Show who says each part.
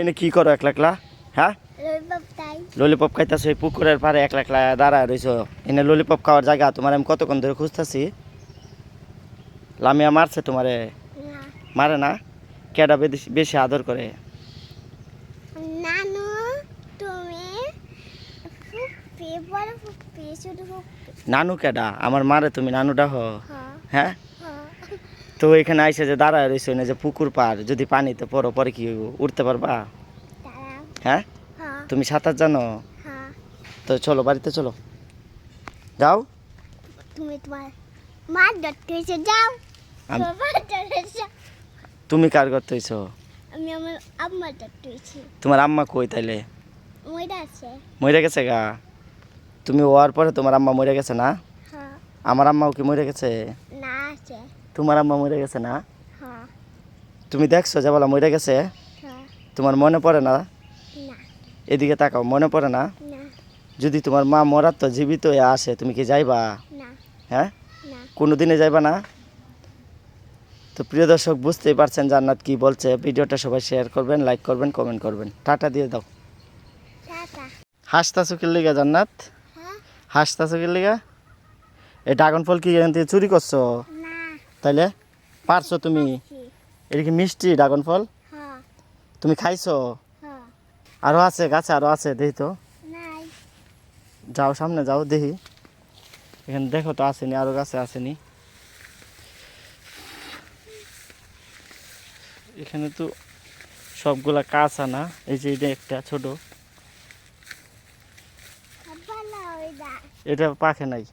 Speaker 1: এনে কি করো একলা একলা হ্যাঁ
Speaker 2: ললিপপ
Speaker 1: খাইতেছো এই পুকুরের পারে একলা একলা দাঁড়ায় রইছো। এনে ললিপপ খাওয়ার জায়গা তোমার আমি কতক্ষণ ধরে খুঁজতেছি? লামিয়া মারছে তোমারে? মারে না? কেডা বেশি আদর করে?
Speaker 2: নানু তুমি
Speaker 1: নানু কেডা? আমার মারে তুমি নানুটা হ
Speaker 2: হ্যাঁ।
Speaker 1: হ্যাঁ? তো এখানে আইসে যে দাঁড়ায় রইছো না যে পুকুর পার যদি পানিতে পড়ো পরে কি উঠতে পারবা? হ্যাঁ?
Speaker 2: হ্যাঁ।
Speaker 1: তুমি সাঁতার জানো?
Speaker 2: হ্যাঁ।
Speaker 1: তো চলো বাড়িতে চলো। যাও।
Speaker 2: তুমি তোমার মার ধরতে হয়েছে যাও।
Speaker 1: তুমি কার করতে হইছো?
Speaker 2: আমি আমার আম্মার ধরতে হয়েছি
Speaker 1: তোমার আম্মা কই তাইলে?
Speaker 2: ময়দা আছে।
Speaker 1: মরে গেছে গা? তুমি হওয়ার পরে তোমার আম্মা মরে গেছে না?
Speaker 2: হ্যাঁ।
Speaker 1: আমার আম্মাও কি মরে গেছে?
Speaker 2: না আছে।
Speaker 1: তোমার আম্মা মরে গেছে না?
Speaker 2: হ্যাঁ।
Speaker 1: তুমি দেখছ যে বলা মরে গেছে?
Speaker 2: হ্যাঁ।
Speaker 1: তোমার মনে পড়ে না? এদিকে তাকাও মনে পড়ে না? যদি তোমার মা মরার তো জীবিত আসে তুমি কি যাইবা? হ্যাঁ? কোনো দিনে যাইবা না? তো প্রিয় দর্শক বুঝতেই পারছেন জান্নাত কি বলছে। ভিডিওটা সবাই শেয়ার করবেন লাইক করবেন কমেন্ট করবেন। টাটা দিয়ে দাও। হাসতা চুকির লিগা জান্নাত?
Speaker 2: হ্যাঁ।
Speaker 1: হাসতা চুকির লিগা? এই ড্রাগন ফল কি চুরি করছ? তাইলে পারছ তুমি? এটা কি মিষ্টি ড্রাগন ফল?
Speaker 2: হ্যাঁ।
Speaker 1: তুমি খাইছো?
Speaker 2: হ্যাঁ।
Speaker 1: আরও আছে গাছে আরও আছে দেখি তো। যাও সামনে যাও দেখি। এখানে দেখো তো আসেনি আরও গাছে আসেনি। এখানে তো সবগুলা কাঁচা না এই যে এটা একটা ছোট। এটা পাখে নাই।